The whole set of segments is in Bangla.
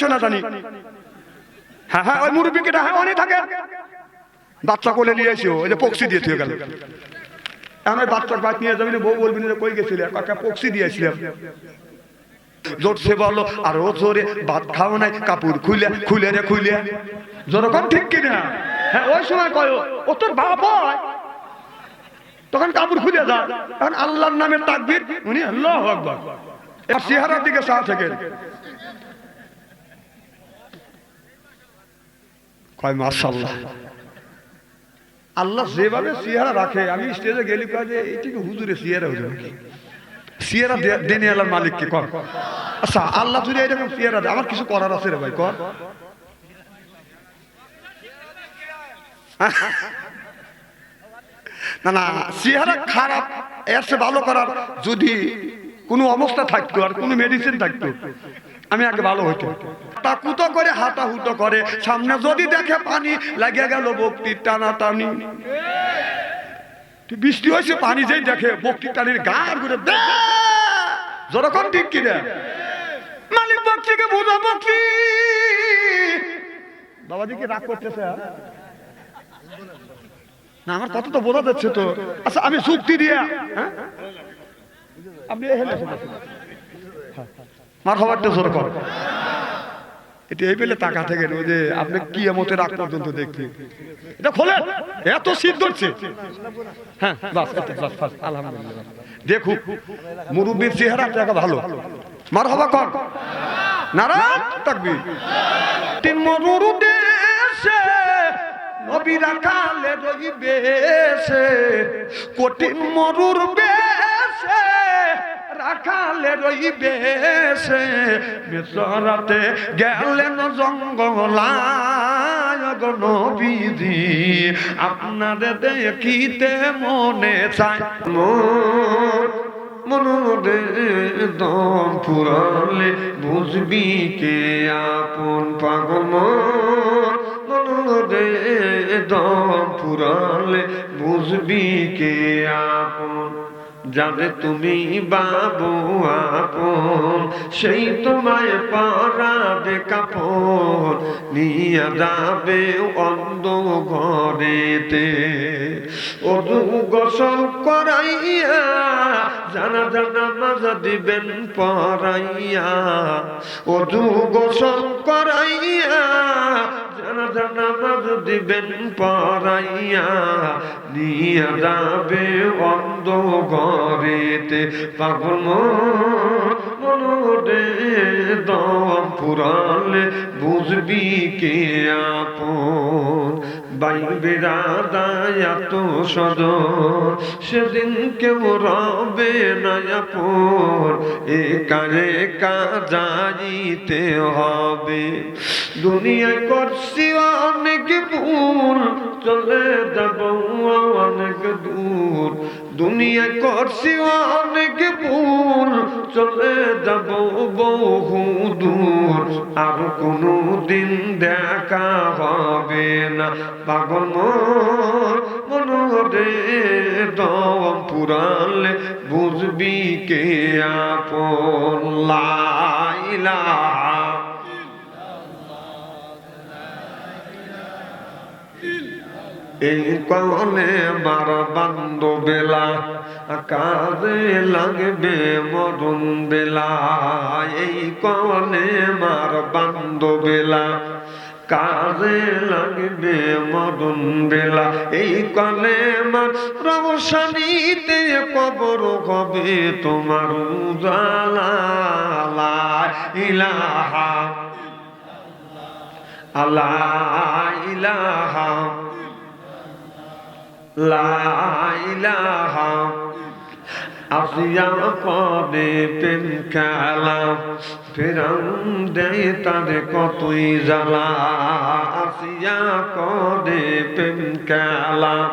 দেখছ না জানি। হ্যাঁ হ্যাঁ ওই হ্যাঁ অনেক থাকে। বাচ্চা কোলে নিয়ে যে পক্সি বাচ্চার নিয়ে যাবি বউ বলবি না কই পক্সি দিয়েছিলাম বলো আর ও জোরে ভাত খাও নাই, কাপড় খুলে খুলে রে, খুলে। ঠিক কিনা? হ্যাঁ ওই সময় কয় ও তোর বাপ তখন কাপড় খুলে যা। এখন আল্লাহর নামে তাকবীর, উনি আল্লাহ আকবার। চেহারার দিকে চা থেকে। কয় মাশাল্লাহ আল্লাহ যেভাবে চেহারা রাখে আমি স্টেজে গেলি কয় যে এইটিকে হুজুরে চেহারা হুজুর চেহারা দেনে আল্লাহর মালিককে কর। আচ্ছা আল্লাহ যদি এরকম চেহারা আমার কিছু করার আছে রে ভাই কর। না না চেহারা খারাপ এর চেয়ে ভালো করার যদি কোনো অবস্থা থাকতো আর কোনো মেডিসিন থাকতো আমি আগে ভালো হইতো তা করে হুতো করে সামনে যদি দেখে পানি লাগিয়ে গেল বক্তির টানা টানি বৃষ্টি হয়েছে, পানি যেই দেখে বক্তির টানির গার ঘুরে যখন ঠিক কিনা মালিক বক্তিকে বুঝা বক্তি বাবাজিকে রাগ করতেছে হ্যাঁ? না, আমার কথা তো বোঝা যাচ্ছে তো আচ্ছা আমি যুক্তি দিয়ে হ্যাঁ? আপনি। হ্যাঁ। মার খবরটা জোর কর এটা এই পেলে টাকা থেকে ওই যে আপনি কি এমতে রাগ পর্যন্ত দেখতে এটা খোলে এত শীত ধরছে। হ্যাঁ আলহামদুলিল্লাহ। দেখুক, মুরব্বীর চেহারা টাকা ভালো। মার হবা কর নারায়ণ থাকবি তিন মরুর দেশে নবীরা কালে রইবে কঠিন মরুর বেশে রাখালে রইবে সে মিশরাতে গেলেন জঙ্গলায় গো নবীজি। আপনারে দেখিতে মনে মোর মনোরে দম ফুরালে বুঝবি কে আপন পাগল মনোরে দম ফুরালে বুঝবি কে আপন যাবে তুমি বাবু আপন, সেই তোমায় পরাবে কাপড় নিয়ে যাবে অন্ধ ঘরেতে। অদু গোসল করাইয়া জানা জানা মাজা দিবেন পরাইয়া। অদু গোসল করাইয়া জানা নামাজ মাজা দিবেন পরাইয়া নিয়ে যাবে অন্ধ ঘরেতে পাগল দম পুরালে বুঝবি কে আপন? বাইবে রাদায়াত সদর সেদিন কেউ রবে না আপন। এ কারে কাজাইতে হবে? দুনিয়ায় করছি অনেক ভুল, চলে যাব অনেক দূর। দুনিয়া করছি অনেক ভুল, চলে যাব বহু দূর। আর কোনো দিন দেখা হবে না। পাগল মন মনোরে দম পুরালে বুঝবি কে আপন? লাইলা এই কনে মার বান্দ বেলা কাজে লাগবে মরণ বেলা। এই কনে মার বান্দ বেলা কাজে লাগবে মরণ বেলা। এই কনে মার রবসানিতে কবর হবে তোমার উজালা ইলাহা, আল্লাহ, ইলাহা। লাইলাহা তারে কতই জ্বালা? আসিয়া কদে প্রেম খেলা?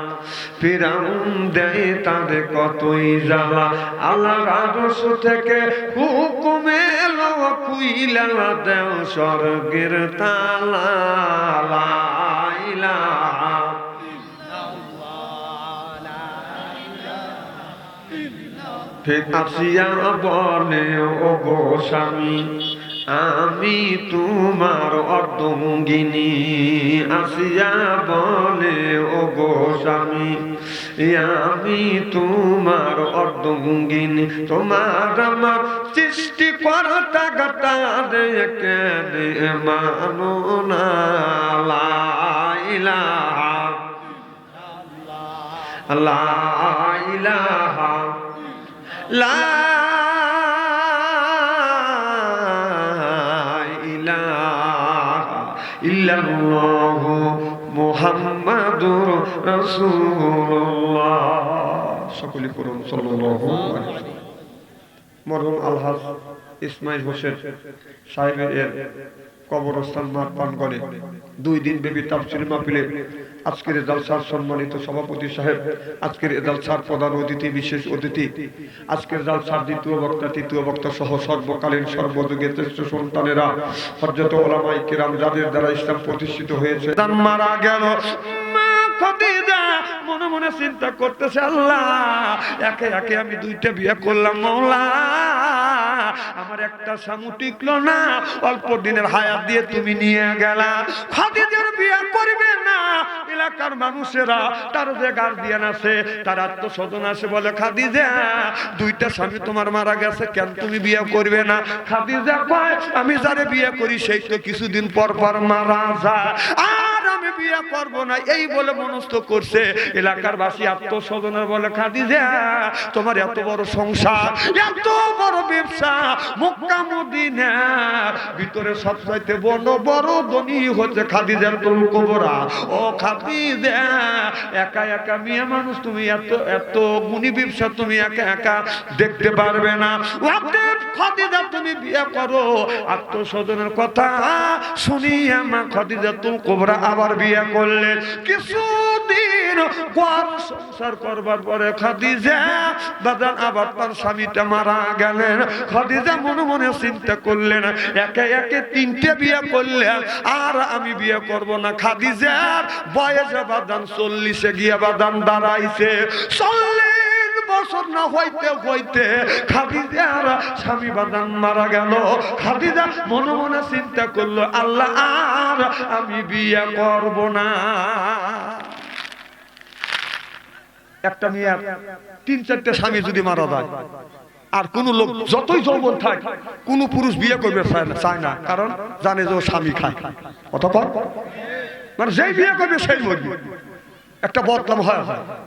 ফেরাম দেয় তারে কতই জ্বালা? আল্লাহ রাজস থেকে কুইলা দেও স্বর্গের তালা। লাইলাহা ফের আসিয়া বলে ও গো স্বামী। আমি তোমার অর্ধঙ্গিনী আসিয়া বলে, ও গো স্বামী, আমি তোমার অর্ধঙ্গিনী তোমার আমার সৃষ্টি করতা গাতা রেখে মানো না লা ইলাহা। লা ইল্লাল্লাহু মুহাম্মাদুর রাসূলুল্লাহ সকলে করুন সাল্লাল্লাহু আলাইহি। মরহুম আলহাজ ইসমাইল হোসেন সাহেবের এর কবরস্থান মাঠ প্রাঙ্গণে দুই দিন ব্যাপী তাফসির মাহফিলে আজকের এ জালসার সম্মানিত সভাপতি সাহেব আজকের জালসার প্রধান অতিথি বিশেষ অতিথি আজকের জালসার দ্বিতীয় বক্তা তৃতীয় বক্তা সহ সর্বকালীন সর্বযুগের শ্রেষ্ঠ সন্তানেরা হজরত ওলামাই কিরাম যাদের দ্বারা ইসলাম প্রতিষ্ঠিত হয়েছে। মারা গেল। মনে মনে চিন্তা করতেছে আল্লাহ একে একে আমি দুইটা বিয়ে করলাম মৌলা। আমার একটা সামু টিকলো না। অল্প দিনের হায়াত দিয়ে তুমি নিয়ে গেলা। খাদিজার বিয়ে করবে না। এলাকার মানুষেরা তার যে গার্ডিয়ান আছে, তার আত্মস্বজন আছে বলে, খাদিজা, দুইটা স্বামী তোমার মারা গেছে, কেন তুমি বিয়ে করবে না? খাদিজা কয়, আমি যারে বিয়ে করি, সেই তো কিছুদিন পর পর মারা যায়। আমি বিয়ে করব না। এই বলে মনস্থ করছে। এলাকার বাসী আত্মস্বজনের বলে, খাদিজা, তোমার এত বড় সংসার, এত বড় ব্যবসা, মক্কা, মদিনা, ভিতরে সবচাইতে বড় বড় ধনী হচ্ছে খাদিজার তুল কবরা। ও খাদিজা, একা একা মেয়ে মানুষ, তুমি এত এত গুণী ব্যবসা তুমি একা একা দেখতে পারবে না। তুমি কথা শুনি আমার খাদিজা তুল কবরা আবার বিয়ে করলেন কিছুদিন পর সংসার করবার পরে খাদিজা দাদা আবার তার স্বামীটা মারা গেলেন। খাদিজা মনে মনে চিন্তা করলেন, একে একে তিনটে বিয়ে করলেন আর আমি বিয়ে করব না। খাদিজার বয়সে বাদান চল্লিশে গিয়ে বাদান দাঁড়াইছে। চল্লিশ বছর না হইতে হইতে খাদিজার স্বামী বাদান মারা গেল। খাদিজা মনে মনে চিন্তা করল, আল্লাহ, আর আমি বিয়ে করব না। একটা মেয়ে, তিন চারটে স্বামী যদি মারা যায়, আর কোন লোক যতই যৌবন থাক, কোন পুরুষ বিয়ে করবে চায় না- কারণ জানে যে ও স্বামী খায়। অতপর মানে যেই বিয়ে করবে সেই মরবে। একটা বদলাম হয় হয়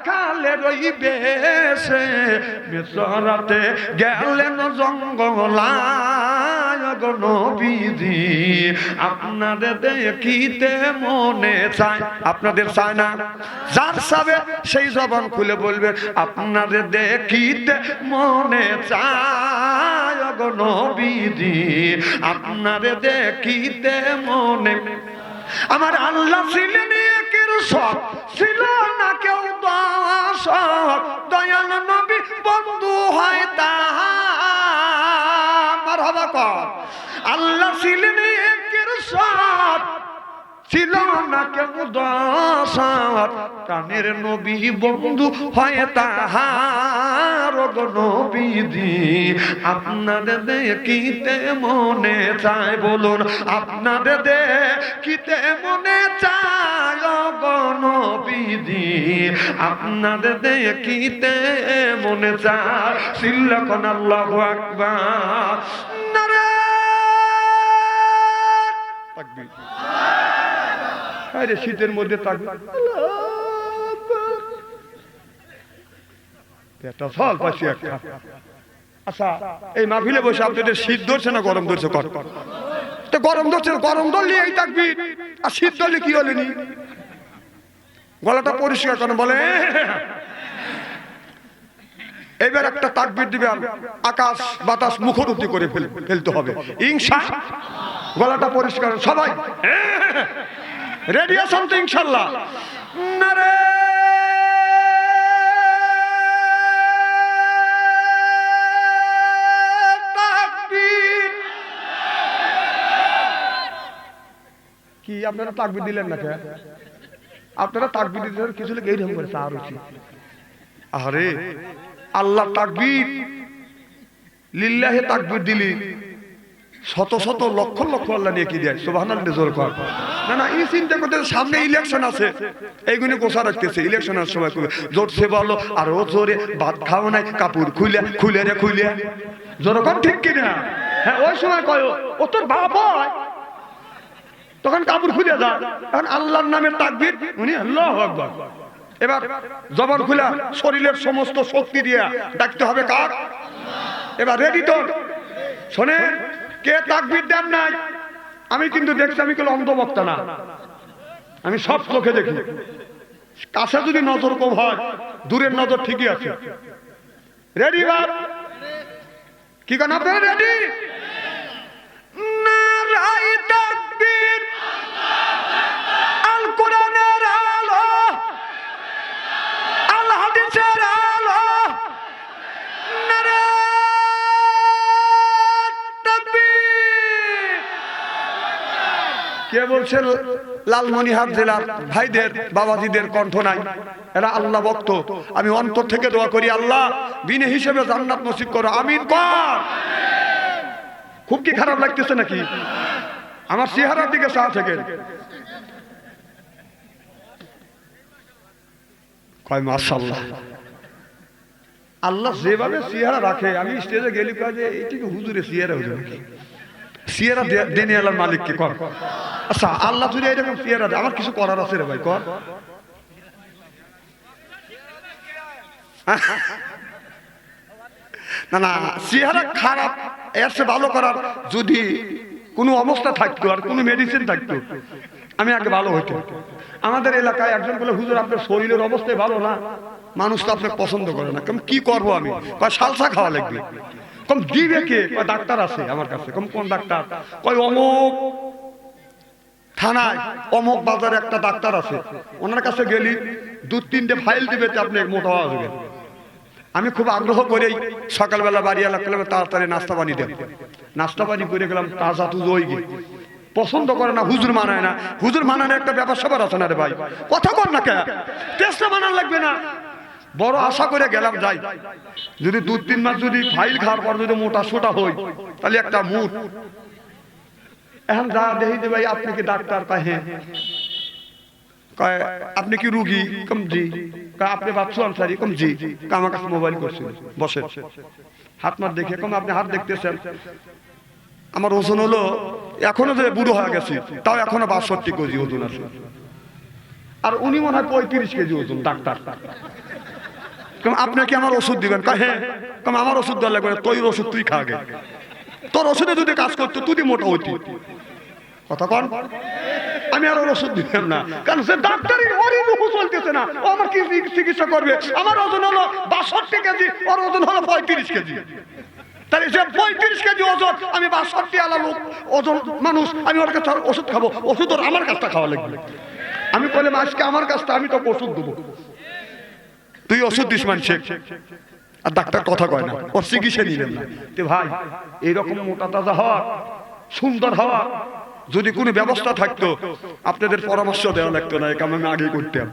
রাখালে রইবে সে মিশরাতে গেলেন জঙ্গলায় গো নবীজি। আপনাদের দেখিতে মনে চায়, আপনাদের চায় না? যার সাবে সেই জবান খুলে বলবেন আপনাদের দেখিতে মনে চায় নবীজি। আপনাদের দেখিতে মনে আমার আল্লাহ ছিলেন একের সব, ছিল হয় তাহা হবা কর। আল্লাহ ছিলেন ছিল না কেউ দশক কানের নবী বন্ধু হয় তাহার গো নবীজি। আপনাদের দেখিতে মনে চায় বলুন আপনাদের দেখিতে মনে চায় গো নবীজি। আপনাদের দেখিতে মনে চায়, সিল্লাখন আল্লাহু আকবার। নারায়ণ আরে শীতের মধ্যে আচ্ছা এই মাহফিলে বসে আপনাদের শীত ধরছে না গরম ধরছে? কর। তো গরম ধরছে গরম ধরলে এই থাকবি। আর শীত ধরলে কি হলেনি গলাটা পরিষ্কার করেন বলে এবার একটা তাকবির দিবে আকাশ বাতাস মুখরুদ্ধি করে ফেল- ফেলতে হবে। ইংসা গলাটা পরিষ্কার, সবাই। রেডি আছেন তো ইনশাল্লাহ নারে তাকবীর। কি আপনারা তাকবির দিলেন না কে আপনারা তাকবির দিলেন কিছু লোক এইরকম করে আর উচিত আরে আল্লাহ তাকবীর লিল্লাহে তাকবীর দিলি শত শত লক্ষ লক্ষ আল্লাহ নিয়ে কি দেয়? সুবহানাল্লাহ জোর কর। না না এই চিন্তা করতে সামনে ইলেকশন আছে। এইগুলো গোসা রাখতেছে ইলেকশনের সময় করবে জোরছে বলো আর ও জোরে ভাত খাও নাই কাপড় খুলে খুলে রে খুলে যেরকম ঠিক কিনা? হ্যাঁ ওই সময় কয় ও, তোর বাপ তখন কাপড় খুলে যা। এখন আল্লাহর নামে তাকবীর উনি আল্লাহ আকবার। এবার জবান খুলা শরীরের সমস্ত শক্তি দিয়া ডাকতে হবে কার? এবার রেডি তো শোনেন কে তাকবীর দেন নাই? আমি কিন্তু দেখছি আমি কোনো অন্ধবক্তা না। আমি সব চোখে দেখি। কাছে যদি নজর কম হয়, দূরের নজর ঠিকই আছে। রেডি বাপ? কি কেন আপনারা রেডি আল কোরআনের আলো আল। হাদিসের আলো। কে বলছেন লালমনিহাট জেলার ভাইদের, বাবাজিদের কণ্ঠ নাই। এরা আল্লাহ ভক্ত। আমি অন্তর থেকে দোয়া করি, আল্লাহ বিনে হিসেবে জান্নাত নসিব করো। আমিন, কর। খুব কি খারাপ লাগতেছে নাকি? আমার চেহারার দিকে চা থেকে। কয় আল্লাহ যেভাবে চেহারা রাখে, আমি স্টেজে গেলি কয় যে এইটিকে হুজুরে চেহারা হুজুর সিয়ারা আল্লাহর মালিককে কর। আচ্ছা আল্লাহ যদি এরকম সিয়ারা আমার কিছু করার আছে রে ভাই কর। না না চেহারা খারাপ এর সে ভালো করার যদি কোনো অবস্থা থাকতো আর কোনো মেডিসিন থাকতো আমি আগে ভালো হইতো আমাদের এলাকায় একজন বলে হুজুর আপনার শরীরের অবস্থায় ভালো না। মানুষ তো আপনাকে পছন্দ করে না। কম কি করব আমি? কয় সালসা খাওয়া লাগবে। কম দিবে কে? ডাক্তার আছে আমার কাছে। কম কোন ডাক্তার? কয় অমুক থানায়, অমুক বাজারে একটা ডাক্তার আছে। ওনার কাছে গেলি, দু তিনটে ফাইল দিবে আপনি মোটা যাবে আমি খুব আগ্রহ করেই সকালবেলা বাড়ি এলাকা তাড়াতাড়ি নাস্তা পানি দেব নাস্তা পানি করে গেলাম, তাজা তুজ ওই গে। পছন্দ করে না, হুজুর মানায় না। হুজুর মানানোর একটা ব্যাপার সবার আছে না রে ভাই। কথা কর না কে? টেস্টটা মানান লাগবে না। বড় আশা করে গেলাম যাই। যদি দু তিন মাস যদি ফাইল খাওয়ার পর যদি মোটা সোটা হই, তাহলে একটা মুঠ এখন যা দেখি যে ভাই, আপনি কি ডাক্তার? কয় হ্যাঁ। আপনি কি রুগী? কম জি। আপনি বাচ্চু আনসারি? কম জি। আমার কাছে মোবাইল করছে বসে। হাত মার দেখে, কম, আপনি হাত দেখতেছেন। আমার ওজন হলো, এখনও যে বুড়ো হয়ে গেছে, তাও এখনও বাষট্টি কেজি ওজন আছে। আর উনি মনে হয় পঁয়ত্রিশ কেজি ওজন, ডাক্তার। কম আপনি কি আমার ওষুধ দিবেন? কয় হ্যাঁ কম আমার ওষুধ দেওয়া লাগবে না, তোর ওষুধ তুই খা আগে। তোর ওষুধে যদি কাজ করতো তুই মোটা হইতি। কথা কন? আমি আর ওর ওষুধ দিলাম না। কারণ সে ডাক্তারই ওরই রুহু চলতেছে না। ও আমার কি চিকিৎসা করবে? আমার ওজন হলো বাষট্টি কেজি ওর ওজন হলো পঁয়ত্রিশ কেজি। তাহলে সে পঁয়ত্রিশ কেজি ওজন আমি বাষট্টি আলা লোক ওজন মানুষ আমি ওর কাছে ওষুধ খাব। ওষুধ ওর আমার কাছটা খাওয়া লাগবে। আমি বললাম আজকে আমার কাছটা আমি তোকে ওষুধ দেবো। তুই ওষুধ দিস মানুষে আর ডাক্তার কথা কয় না। ওর চিকিৎসা নিলেন না। তে ভাই এইরকম মোটা তাজা হওয়া সুন্দর হওয়া যদি কোনো ব্যবস্থা থাকতো আপনাদের পরামর্শ দেওয়া লাগতো না একাম আমি আগে করতাম।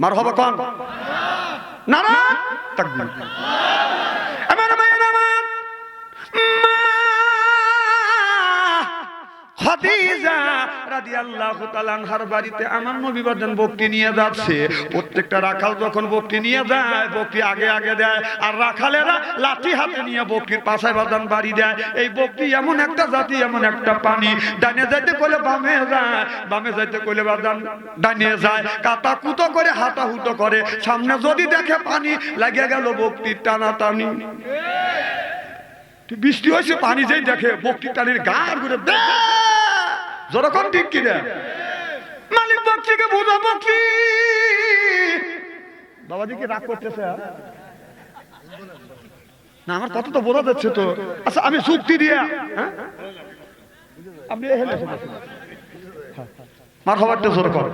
মার হবা কন নারা তাকবীর। খাদিজা রাদিয়াল্লাহু তাআলা আনহার বাড়িতে আমার নবী বাজান বকরি নিয়ে যাচ্ছে। প্রত্যেকটা রাখাল যখন বকরি নিয়ে যায়, বকরি আগে আগে দেয়, আর রাখালেরা লাঠি হাতে নিয়ে বকরির পাশায় বাজান বাড়ি দেয়। এই বকরি এমন একটা জাতি, এমন একটা পানি ডানে যাইতে কইলে বামে যায়, বামে যাইতে কইলে বাজান ডানে যায়। কাটা কুতো করে হাতা হুতো করে। সামনে যদি দেখে পানি লাগিয়ে গেল, বকরির টানা টানি। বৃষ্টি হয়েছে পানি যেই দেখে বকরি টানির গার ঘুরে যখন ঠিক কিনা মালিক পক্ষীকে বুঝা বকরি বাবাজি কি রাগ করতেছে আর? না আমার কথা তো বোঝা যাচ্ছে তো আচ্ছা আমি চুক্তি দিয়া হ্যাঁ? আপনি। হ্যাঁ। মার হবারটা জোর কর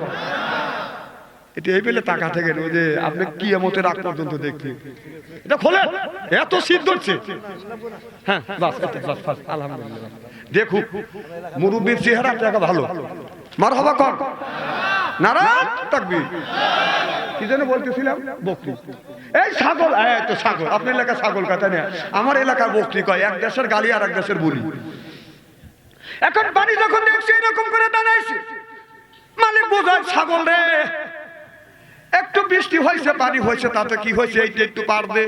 আপনি কি পর্যন্ত এত শীত ধরছে। হ্যাঁ দেখুক চেহারা ভালো। মার যেন বলতেছিলাম? বকরি এই ছাগল তো ছাগল। আপনার এলাকার ছাগল কথা নেই। আমার এলাকার বকরি কয়, এক দেশের গালি আর এক দেশের বলি। এখন পানি যখন দেখছি, এরকম করে দাঁড়াইছে। মালিক বোঝায় ছাগল রে। একটু বৃষ্টি হয়েছে, পানি হয়েছে, তাতে কি হয়েছে? এইটা একটু পার দে।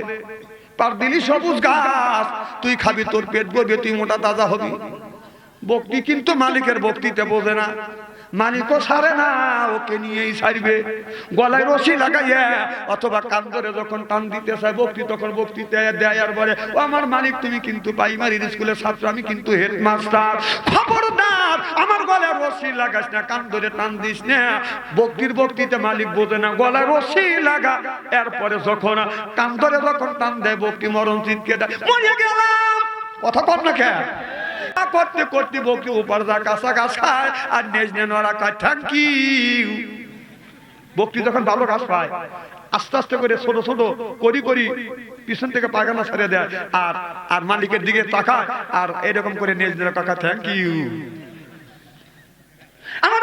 পার দিলি সবুজ গাছ। তুই খাবি, তোর পেট ভরবে তুই মোটা তাজা হবি। বক্তি কিন্তু মালিকের বক্তিতে বোঝে না। মালিকও সারে না, ওকে নিয়েই সারবে। গলায় রশি লাগাইয়া, অথবা কান ধরে যখন টান দিতে চায় বক্তি তখন বক্তিতে দেয় আর বলে ও আমার মালিক, তুমি কিন্তু প্রাইমারি স্কুলের ছাত্র, আমি কিন্তু হেডমাস্টার। খবরদার, আমার গলায় রশি লাগাস না, কান ধরে টান দিস না। বক্তির বক্তিতে মালিক বোঝে না, গলায় রশি লাগা। এরপরে যখন, কান ধরে যখন টান দেয়, বক্তি মরণ চিৎকে দেয়। মরিয়া গেলাম। কথা কর না কে? করতে করতে বকে উপর যা কাঁচা কাঁচায় আর নেজ কয় থ্যাংক ইউ বক্তি যখন ভালো ঘাস পায়, আস্তে আস্তে করে ছোট ছোট করি করি পিছন থেকে পায়খানা ছেড়ে দেয় আর আর মালিকের দিকে তাকায় আর এরকম করে নেজ নেওয়া কাকা থ্যাংক ইউ আমার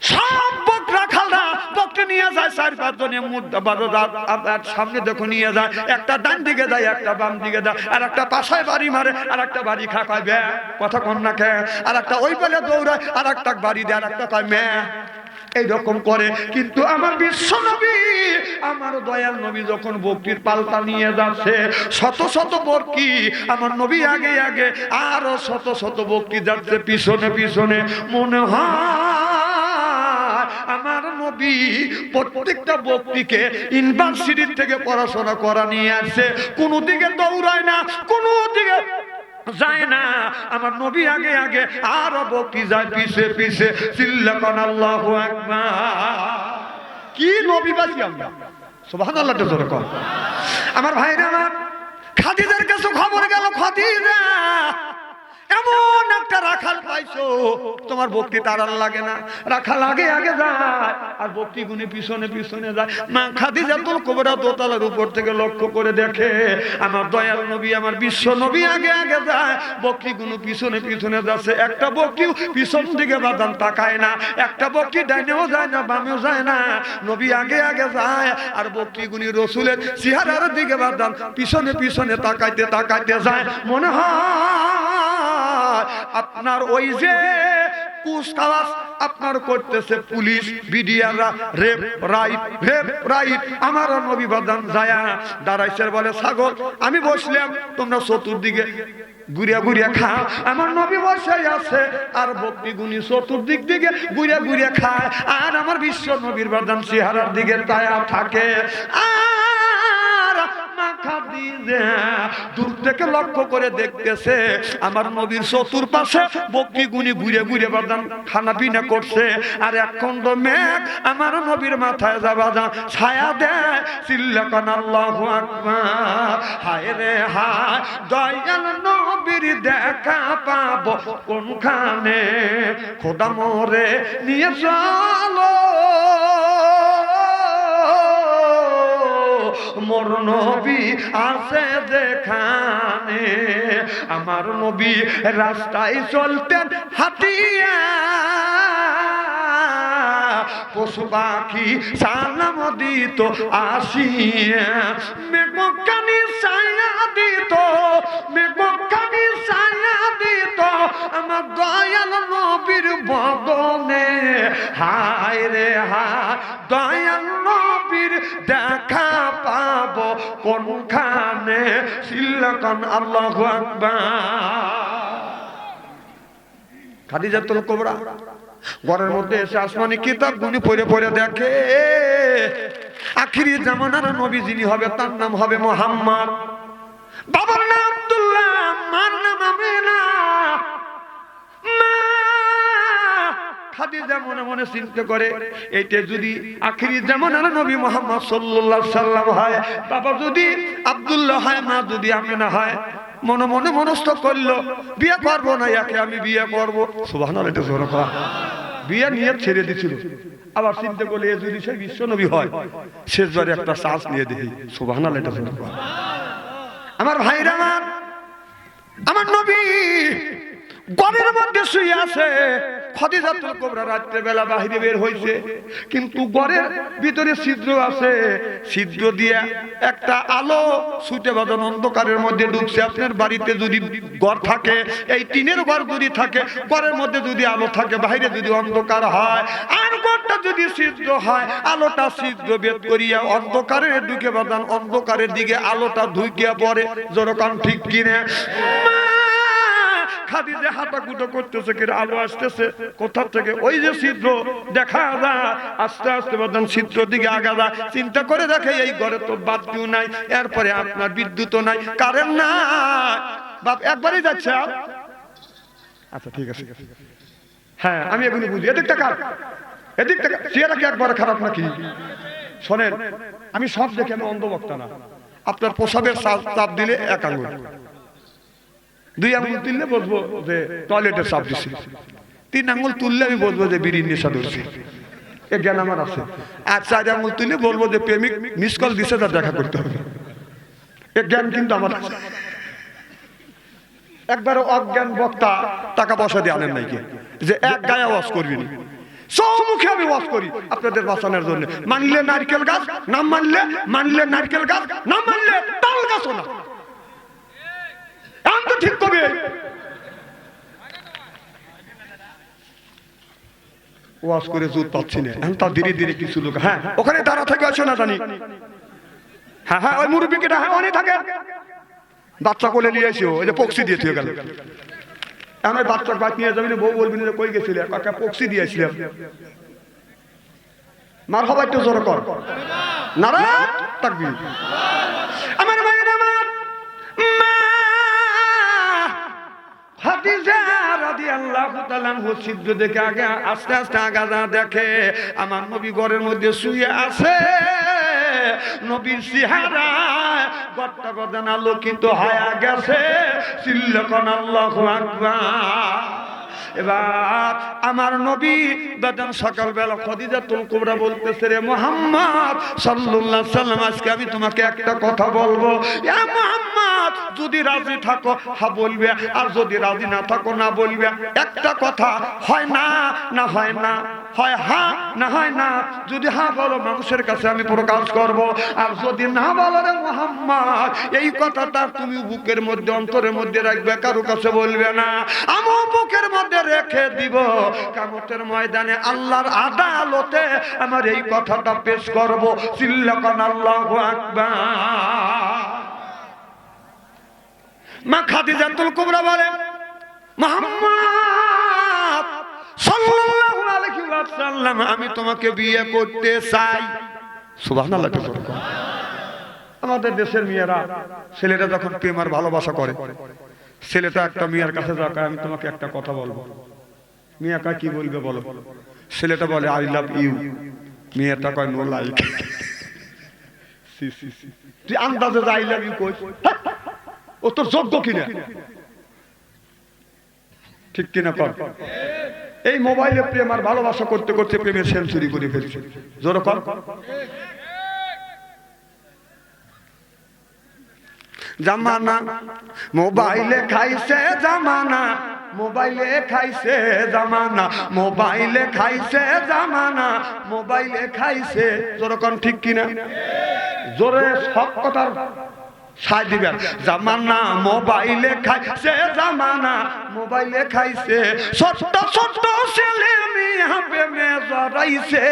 সব একটা ডান দিকে যায়, একটা দিকে যায়, আর একটা পাশায় বাড়ি মারে বাড়ি ব্যা কথা খেয়ে আর একটা ওই দৌড়ায় বাড়ি দেয়, আর একটা এইরকম করে। কিন্তু আমার বিশ্ব নবী, আমার দয়াল নবী যখন বক্তির পাল্টা নিয়ে যাচ্ছে, শত শত বর্কি আমার নবী আগে আগে আরও শত শত বক্তি যাচ্ছে পিছনে পিছনে। মনে হয় নবী প্রত্যেকটা বক্তিকে ইউনিভার্সিটির থেকে পড়াশোনা করা নিয়ে আসছে কোনো দিকে দৌড়ায় না কোনো দিকে যায় না। আমার নবী আগে আগে আরও বক্তি যায় পিছে পিছে। চিল্লাকান আল্লাহু কি নবী বাজি আমরা? সুবহানাল্লাহ তো জোরে কর আমার ভাইরা আমার খাদিজার কাছে খবর গেল খাদিজা এমন একটা রাখাল পাইছো। তোমার ভক্তি তার লাগে না। রাখাল আগে আগে যায়। আর ভক্তি গুনি পিছনে পিছনে যায়। মা খাদিজা তোর কোবরা দোতলার উপর থেকে লক্ষ্য করে দেখে, আমার দয়াল নবী, আমার বিশ্ব নবী আগে আগে যায়। বকরি গুলো পিছনে পিছনে যাচ্ছে। একটা বকরিও পিছন দিকে বাদান তাকায় না। একটা বকরি ডাইনেও যায় না, বামেও যায় না। নবী আগে আগে যায় আর বকরি গুনি রসুলের চেহারার দিকে বাদান পিছনে পিছনে তাকাইতে তাকাইতে যায়। মনে হয় আপনার ওই যে কুচকাওয়াজ আপনার করতেছে পুলিশ আমি বসলাম, তোমরা চতুর্দিকে গুড়িয়া গুড়িয়া খাও। আমার নবী বসে আছে, আর ভক্তি গুণী চতুর্দিক দিকে গুড়িয়া গুড়িয়া খায়। আর আমার বিশ্ব নবীর বাদান চেহারার দিকে তায়া থাকে। আর দিয়ে দূর থেকে লক্ষ্য করে দেখতেছে, আমার নবীর চতুর পাশে ঘুরে ঘুরে খানা পিনা করছে। আর এক খন্ড মেঘ আমার নবীর মাথায় যাবা যা ছায়া দেয়, চিল্লাকান হায় রে হায়, দয়াল নবীর দেখা পাবো কোনখানে? খোদা মোরে নিয়ে চলো। মোর নবী আছে যেখানে। আমার নবী রাস্তায় চলতেন হাতিয়া পশু পাখি সালাম দিত, আসিয়া। মেঘকানি ছায়া দিত মেঘকানি ছায়া দিত। আমার দয়াল নবীর বদনে। হায় রে হায়, দয়াল নবীর দেখা পাবো কোনখানে? সিল্লাকান খাদিজাতুল কোবরা। ঘরের মধ্যে এসে আসমানি কিতাব গুনি পড়ে পড়ে দেখে। আখিরি জামানার নবী যিনি হবে, তার নাম হবে মোহাম্মদ। বাবার নাম আব্দুল্লাহ খাদিজা মনে মনে চিন্তা করে, এইটা যদি আখিরি জামানার নবী মোহাম্মদ সাল্লাল্লাহু সাল্লাম হয়, বাবা যদি আব্দুল্লাহ হয়, মা যদি আমিনা হয়, মনে মনে মনস্থ করল, বিয়ে করব না একে, আমি বিয়ে করব। সুবাহ এটা জোর বিয়ে নিয়ে ছেড়ে দিছিল। আবার চিন্তা করলে এ যদি সে বিশ্ব নবী হয়, শেষবারে একটা শ্বাস নিয়ে দেখি। সুবাহ এটা জোর করা আমার ভাইরা আমার আমার নবী গমের মধ্যে শুয়ে আছে। খদিজাতুল কোবরা রাত্রে বেলা বাহিরে বের হইছে কিন্তু ঘরের ভিতরে ছিদ্র আছে। ছিদ্র দিয়ে একটা আলো ছুটে বাঁধান অন্ধকারের মধ্যে ঢুকছে। আপনার বাড়িতে যদি ঘর থাকে, এই টিনের ঘর যদি থাকে, ঘরের মধ্যে যদি আলো থাকে বাইরে যদি অন্ধকার হয়, আর ঘরটা যদি ছিদ্র হয়, আলোটা ছিদ্র বেদ করিয়া অন্ধকারে ঢুকে বাঁধান। অন্ধকারের দিকে আলোটা ঢুকিয়া পড়ে। যেরকম ঠিক কিনে। মা! খাদিজে হাঁটা কুটো করতেছে কিনা, আলো আসতেছে। কোথা থেকে? ওই যে ছিদ্র, দেখা যায় আস্তে আস্তে ছিদ্র দিকে আগা যায় চিন্তা করে দেখে এই ঘরে তো নাই, এরপরে আপনার বিদ্যুৎও নাই, কারেন্ট নাই। বাপ, একবারই যাচ্ছে আচ্ছা ঠিক আছে। হ্যাঁ আমি এগুলো বুঝি। এদিকটা কার? এদিকটা কার? চেহারা কি একবারে খারাপ নাকি? শোনেন, আমি সব দেখে আমি অন্ধবক্তা না। আপনার চাপ- চাপ দিলে এক আঙুল। দুই আঙুল তুললে বলব যে টয়লেটের চাপ দিছি। তিন আঙুল তুললে আমি বলব যে বিড়ির নেশা ধরছি। এ জ্ঞান আমার আছে। আর চার আঙুল তুললে বলব যে প্রেমিক মিস কল দিছে তার দেখা করতে হবে। এ জ্ঞান কিন্তু আমার আছে। একবার অজ্ঞান বক্তা টাকা পয়সা দিয়ে আনেন নাকি যে এক গায়ে ওয়াশ করবি না। মুখে আমি ওয়াশ করি আপনাদের বাঁচানোর জন্য। মানলে নারকেল গাছ, না মানলে মানলে নারকেল গাছ, না মানলে তাল গাছও না। তো ঠিক কবে। ওয়াশ করে জুত পাচ্ছি না। এখন তার ধীরে ধীরে কিছু লোক হ্যাঁ ওখানে দাঁড়া থেকে আসো না, জানি। হ্যাঁ হ্যাঁ ওই মুরব্বী কেটা হ্যাঁ অনেক থাকে। বাচ্চা কোলে নিয়ে এসো। ওই যে পক্সি দিয়ে থুয়ে গেল। এখন ওই বাচ্চা বাদ নিয়ে যাবি বউ বলবি না কই গেছিলে? কাকা পক্সি দিয়েছিলাম মার হবা একটু জোর কর। নারা থাকবি হাদিজা রাদিয়াল্লাহু তাআলা ছিদ্র দেখে আগে আস্তে আস্তে আগাদা দেখে, আমার নবী ঘরের মধ্যে শুয়ে আছে। নবীর চেহারা গট্টা গদান আলোকিত হয়ে গেছে। চিল্লকন আল্লাহু আকবার। এবার আমার নবী বেদন সকালবেলা খদিজাতুল কুবরা বলতেছে রে মোহাম্মদ সাল্লাল্লাহু সাল্লাম, আজকে আমি তোমাকে একটা কথা বলব। মোহাম্মদ, যদি রাজি থাকো, হা বলবে, আর যদি রাজি না থাকো, না বলবে। একটা কথা, হয় না না হয় না। হয় হা, না হয় না। যদি হা বলো, মানুষের কাছে আমি প্রকাশ করব। আর যদি না বলো রে মোহাম্মদ, এই কথাটা তুমি বুকের মধ্যে, অন্তরের মধ্যে রাখবে, কারও কাছে বলবে না। আমার বুকের মধ্যে রেখে দিব। কামতের ময়দানে আল্লাহর আদালতে আমার এই কথাটা পেশ করব। চিল্লাকান আল্লাহু আকবার। মা খাদিজাতুল কুবরা বলে, মোহাম্মদ সাল্লাল্লাহু আলাইহি ওয়াসাল্লাম, আমি তোমাকে বিয়ে করতে চাই। সুবহানাল্লাহ আমাদের দেশের মেয়েরা ছেলেটা যখন প্রেম আর ভালোবাসা করে ছেলেটা একটা মেয়ের কাছে যাক আমি তোমাকে একটা কথা বলব। মেয়েটা কি বলবে বলো? ছেলেটা বলে আই লাভ ইউ মেয়েটা কয় নো লাইক তুই আন্দাজে আই লাভ ইউ কই ও তোর যোগ্য কিনা? ঠিক কিনা কর। এই মোবাইলে প্রেম আর ভালোবাসা করতে করতে প্রেমের সেঞ্চুরি করে ফেলছে। জোর কর। জামানা, মোবাইলে খাইছে জামানা, মোবাইলে খাইছে জামানা, মোবাইলে খাইছে জামানা, মোবাইলে খাইছে জোরকন ঠিক কিনা? জোরে সব কথার সাই দিবেন। জামানা মোবাইলে খাইছে জামানা মোবাইলে খাইছে। ছেলে মিয়া প্রেমে জড়াইছে।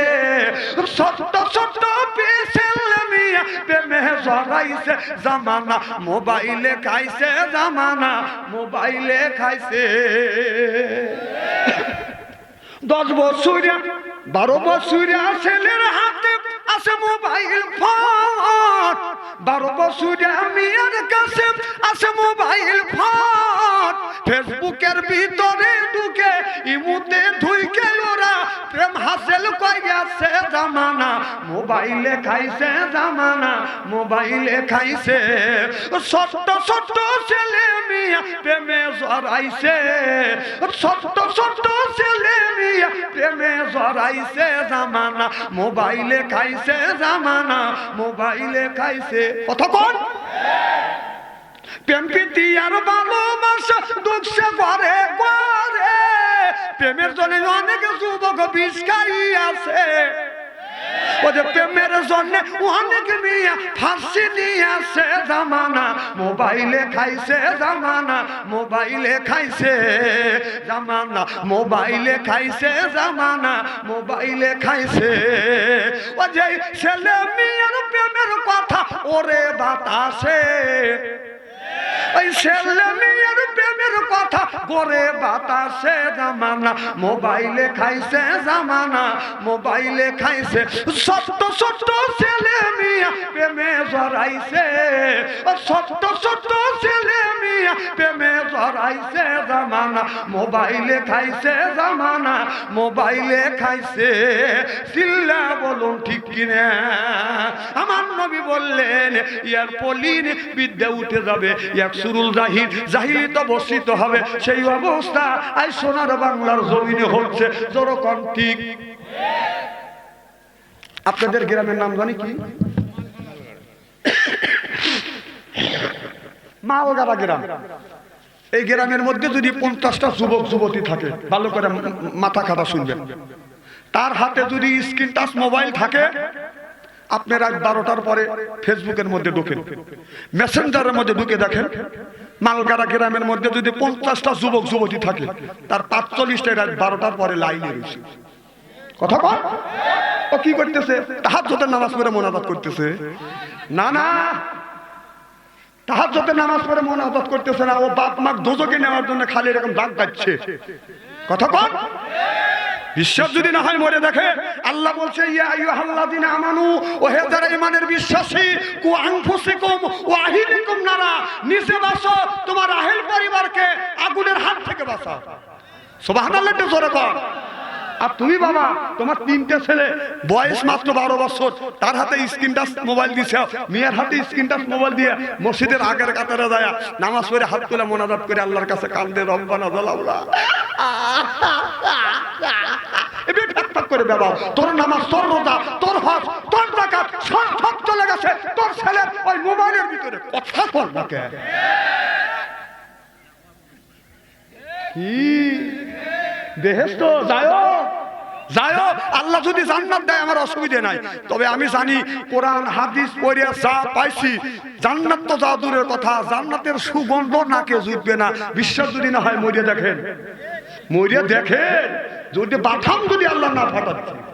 ছেলে মিয়া প্রেমে জড়াইছে। জামানা মোবাইলে খাইছে, জামানা মোবাইলে খাইছে। দশ বছরিয়া বারো বছরিয়া ছেলের হাতে আছে মোবাইল ফোন। বারো বছরে আমি আর কাছে আছে মোবাইল ফোন ফেসবুকের ভিতরে জামানা, মোবাইলে খাইছে জামানা, মোবাইলে খাইছে। ছোট্ট ছোট্ট ছেলে মিয়া প্রেমে জড়াইছে। ছোট্ট ছোট্ট ছেলে মিয়া প্রেমে জড়াইছে জামানা, মোবাইলে খাইছে জামানা, মোবাইলে খাইছে। কতক্ষণ প্রেম প্রীতি আর ভালোবাসা দুঃখে করে করে প্রেমের জন্য অনেক যুবক বিষকারী আছে ও যে প্রেমের জন্য অনেক মিয়া ফাঁসি দিয়েছে জামানা, মোবাইলে খাইছে জামানা, মোবাইলে খাইছে জামানা, মোবাইলে খাইছে জামানা, মোবাইলে খাইছে। ও যে ছেলে মেয়ের প্রেমের কথা ওরে বাতাসে। ওই ছেলে মেয়ের কথা করে বাতাসে জামানা, মোবাইলে খাইছে জামানা, মোবাইলে খাইছে। ছেলে মিয়া প্রেমে জড়াইছে। ছেলে মিয়া প্রেমে জড়াইছে জামানা, মোবাইলে খাইছে জামানা, মোবাইলে খাইছে। চিল্লা বলুন, ঠিক কিনা? আমার নবী বললেন, ইয়ার পলিন বিদ্যা উঠে যাবে এক সুরুল জাহির জাহির তো বসিত হবে। সেই অবস্থা আই সোনার বাংলার জমিনে হচ্ছে। জোরকন আপনাদের গ্রামের নাম জানি কি? মালগাড়া গ্রাম। এই গ্রামের মধ্যে যদি পঞ্চাশটা যুবক, যুবতী থাকে, ভালো করে মাথা খাটা শুনবেন। তার হাতে যদি স্ক্রিন টাচ মোবাইল থাকে আপনি রাত বারোটার পরে ফেসবুকের মধ্যে ঢুকেন। মেসেঞ্জারের মধ্যে ঢুকে দেখেন। মালগাড়া গ্রামের মধ্যে যদি পঞ্চাশটা যুবক, যুবতী থাকে, তার পাঁচচল্লিশটা রাত বারোটার পরে লাইনে রয়েছে। কথা কর ও কি করতেছে? তাহার যত নামাজ পড়ে মোনাজাত করতেছে। না না। তাহার যত নামাজ পড়ে মোনাজাত করতেছে না। ও বাপ মাক দোজকে নেওয়ার জন্য খালি এরকম দাগ কাটছে। কথা কর বিশ্বাস যদি না হয় মরে দেখে। আল্লাহ বলছে, ইয়া আইয়ুহাল্লাযিনা আমানু, ও হে যারা ইমানের বিশ্বাসী, কু আংফুসিকুম ও আহিলিকুম নারা, নিজে বাসো তোমার আহেল পরিবারকে আগুনের হাত থেকে বাঁচাও। সুবহানাল্লাহ জোরে কর আর তুমি বাবা, তোমার তিনটে ছেলে, বয়স মাত্র বারো বছর, তার হাতে স্ক্রিন টাচ মোবাইল দিছে। মেয়ের হাতে স্ক্রিন টাচ মোবাইল দিয়ে মসজিদের আগের কাতারে যায়, নামাজ পড়ে হাত তুলে মোনাজাত করে আল্লাহর কাছে কান্দে, রব্বানা জালাউলা এবার ঠাক ঠাক করে বাবা তোর নামাজ, তোর রোজা, তোর হজ, তোর জাকাত সব সব চলে গেছে। তোর ছেলের ওই মোবাইলের ভিতরে কথা বল না কে কি? বেহেস্ত যায়। যায়। আল্লাহ যদি জান্নাত দেয় আমার অসুবিধে নাই। তবে আমি জানি কোরআন হাদিস পড়িয়া যা পাইছি জান্নাত তো যা দূরের কথা। জান্নাতের সুগন্ধ নাকে জুটবে না। বিশ্বাস যদি না হয় মরিয়া দেখেন। মরিয়া দেখেন। যদি বাথাম যদি আল্লাহ না ফাটাচ্ছে